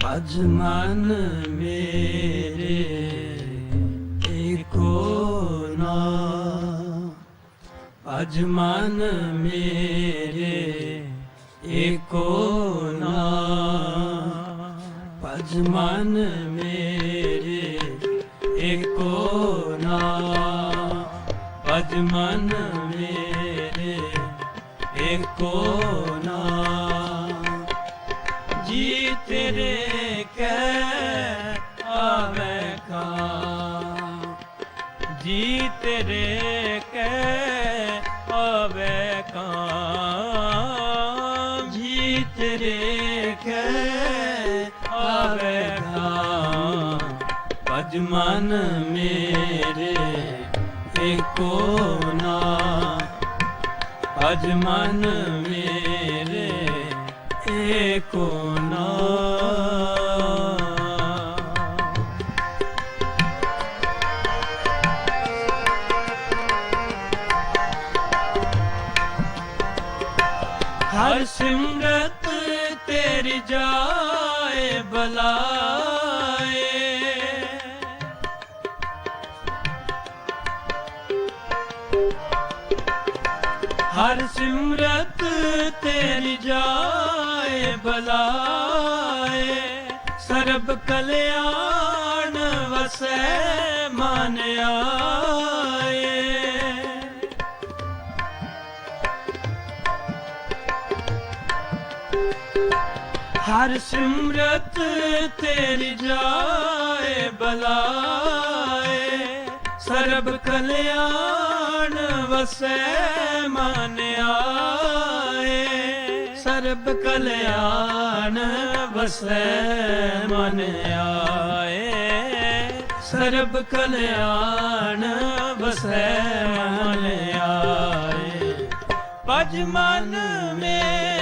ਅਜ ਮਨ ਮੇਰੇ ਏਕੋ ਨਾ। ਅਜ ਮਨ ਮੇਰੇ ਏਕੋ ਨਾ। ਅਜ ਮਨ ਮੇਰੇ ਏਕੋ ਨਾ। ਅਜ ਮਨ ਮੇਰੇ ਏਕੋ ਜੀ ਤੇਰੇ ਕਹਿ ਆਵੇ ਕਾ। ਜੀ ਤੇਰੇ ਕਹਿ ਆਵੇ ਕਾ। ਭਜ ਮਨ ਮੇਰੇ ਏਕੋ ਨਾ। ਭਜ ਮਨ ਮੇਰੇ ਏਕੋ ਨਾ। ਹਰ ਸਿਮਰਤ ਤੇਰੀ ਜਾਏ, ਬਲਾਏ। ਹਰ ਸਿਮਰਤ ਤੇਰੀ ਜਾਏ, ਬਲਾਏ। ਸਰਬ ਕਲਿਆਣ ਵਸੈ, ਮਨ ਆਏ। ਹਰ ਸਿਮਰਤ ਤੇਰੀ ਜਾਏ, ਬਲਾਏ। ਸਰਬ ਕਲਿਆਣ ਵਸੈ, ਮਨ ਆਏ। ਸਰਬ ਕਲਿਆਣ ਵਸੈ, ਮਨ ਆਏ। ਸਰਬ ਕਲਿਆਣ ਵਸੈ, ਮਨ ਆਏ। ਭਜ ਮਨ ਮੇ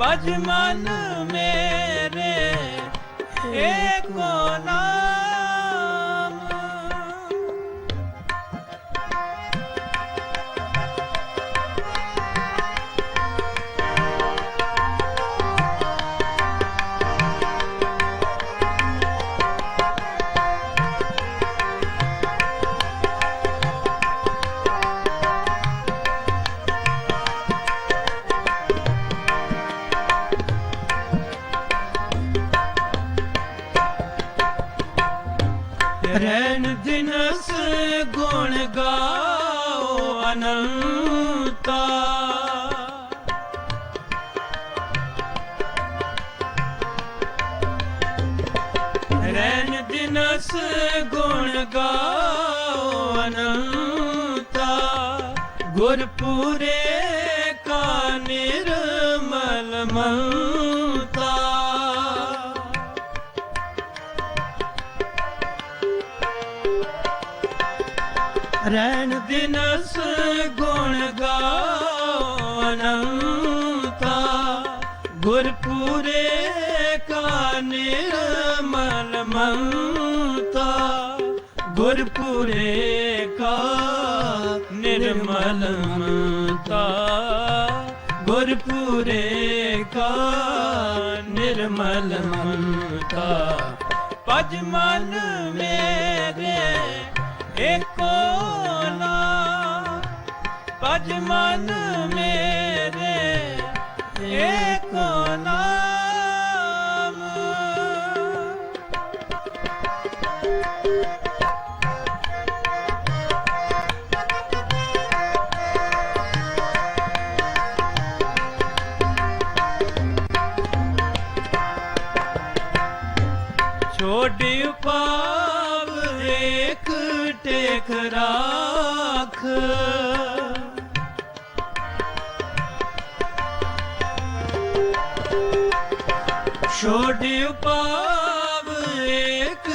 ਭਜ ਮਨ ਮੇਰੇ ਏਕੋ ਰਹਿਣ ਦਿਨਸ ਗੁਣ ਗਾਓ ਅਨੰਤਾ। ਰਹਿਣ ਦਿਨਸ ਗੁਣ ਗਾਓ ਅਨੰਤਾ। ਗੁਰਪੂਰੇ ਕਾ ਨਿਰਮਲ ਮੰਤਾ। ਗੁਰਪੂਰੇ ਕਾ ਨਿਰਮਲ ਮੰਤਾ। ਗੁਰਪੂਰੇ ਕਾ ਨਿਰਮਲ ਮੰਤਾ। ਗੁਰਪੂਰੇ ਕਾ ਨਿਰਮਲ ਮੰਤਾ। ਭਜ ਮਨ ਮੇਰੇ, ਏਕੋ ਨਾ। ਭਜ ਮਨ ਮੇਰੇ, ਏਕੋ ਛੋੜੀ ਪਾਵ ਏਕ ਟੇਕ ਰਾਖ। ਛੋੜੀ ਪਾਵ ਏਕ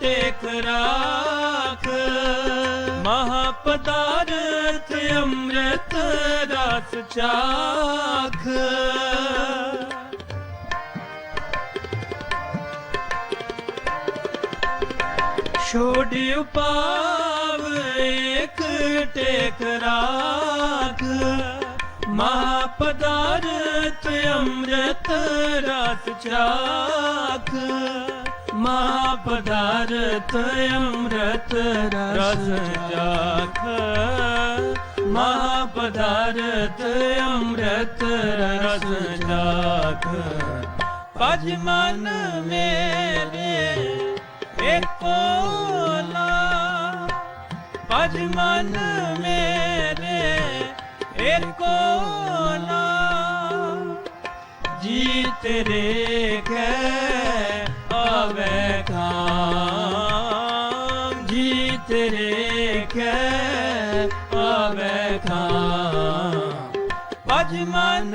ਟੇਕ ਰਾਖ। ਮਹਾ ਪਦਾਰਥ ਅੰਮ੍ਰਿਤ ਰਸ ਚਾਖ। ਛੋੜੀ ਪਾਵ ਏਕ ਟੇਕ ਰਾਖ ਮਹਾ ਪਦਾਰਥ ਅੰਮ੍ਰਿਤ ਰਸ ਚਾਖ ਮਹਾ ਪਦਾਰਥ ਅੰਮ੍ਰਿਤ ਰਸ ਚਾਖ ਮਹਾ ਪਦਾਰਥ ਅੰਮ੍ਰਿਤ ਰਸ ਚਾਖ ਪਜ ਮਨ ਮੇਰੇ ਕੋਲਾ ਲਾ ਮਨ ਮੇਰੇ ਕੋਲਾ। ਨਾ ਜੀ ਤੇਰੇ ਕੈ ਆਵੇ ਖਾਮ ਜੀ ਤੇਰੇ ਕੈ ਆਵੇ ਖਾਮ ਪਜ ਮਨ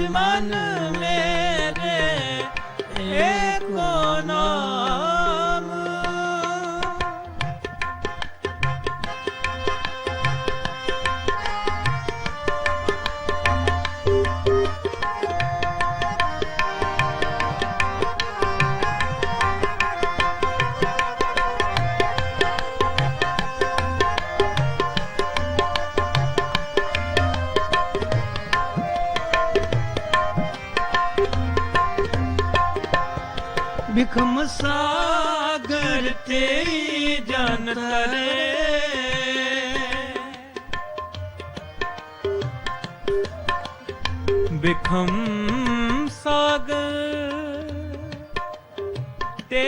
ਮਨ ਮੇਰੇ। ਏਕੋ ਬਿਖਮ ਸਾਗਰ ਤੇ ਜਨ ਤਰੇ। ਬਿਖਮ ਸਾਗਰ ਤੇ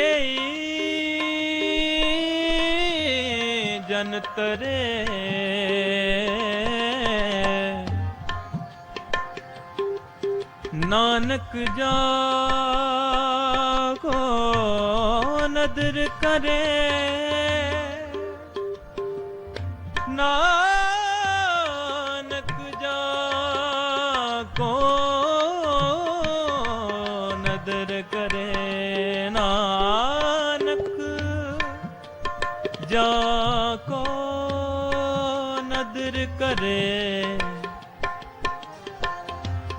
ਜਨ ਤਰੇ। ਨਾਨਕ ਜਾ ਨਦਰ ਕਰੇ। ਨਾਨਕ ਜਾ ਕੋ ਨਦਰ ਕਰੇ? ਨਾਨਕ ਜਾ ਕੋ ਨਦਰ ਕਰੇ?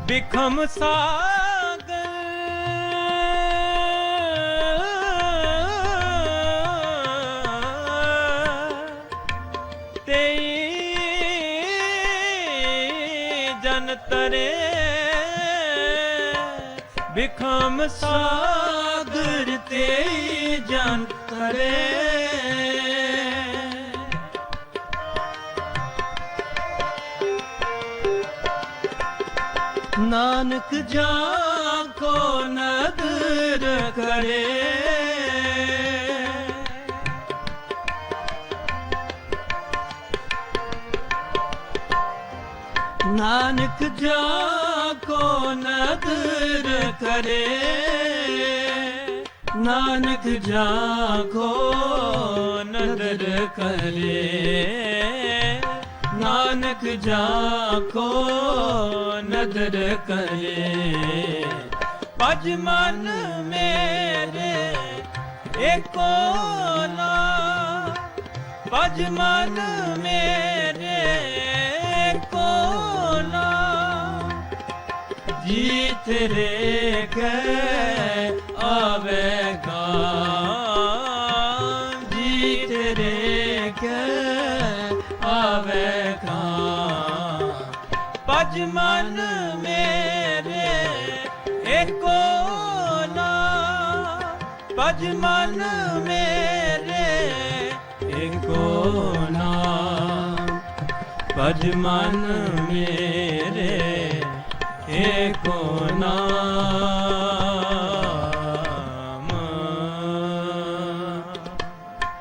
ਬਿਖਮ ਸਾ ਜਨ ਤਰੇ ਬਿਖਮ ਸਾਗਰ ਤੇ ਜਨ ਤਰੇ। ਨਾਨਕ ਜਾ ਕੋ ਨਦਰ ਕਰੇ। ਨਾਨਕ ਜਾ ਕੋ ਨਦਰ ਕਰੇ। ਨਾਨਕ ਜਾ ਕੋ ਨਦਰ ਕਰੇ। ਨਾਨਕ ਜਾ ਕੋ ਨਦਰ ਕਰੇ। ਪਜ ਮਨ ਮੇਰੇ, ਏਕੋ ਨਾ। ਪਜ ਮਨ ਮੇਰੇ ਜੀ ਤੇਰੇ ਕੈ ਆਵੇਗਾ। ਜੀ ਤੇਰੇ ਕੈ ਆਵੇਗਾ। ਪਜ ਮਨ ਮੇਰੇ, ਏਕੋ ਨਾ। ਪਜ ਮਨ ਮੇਰੇ, ਏਕੋ ਨਾ। ਪਜ ਮਨ ਮੇਰੇ। ਕੋ ਨਾਮ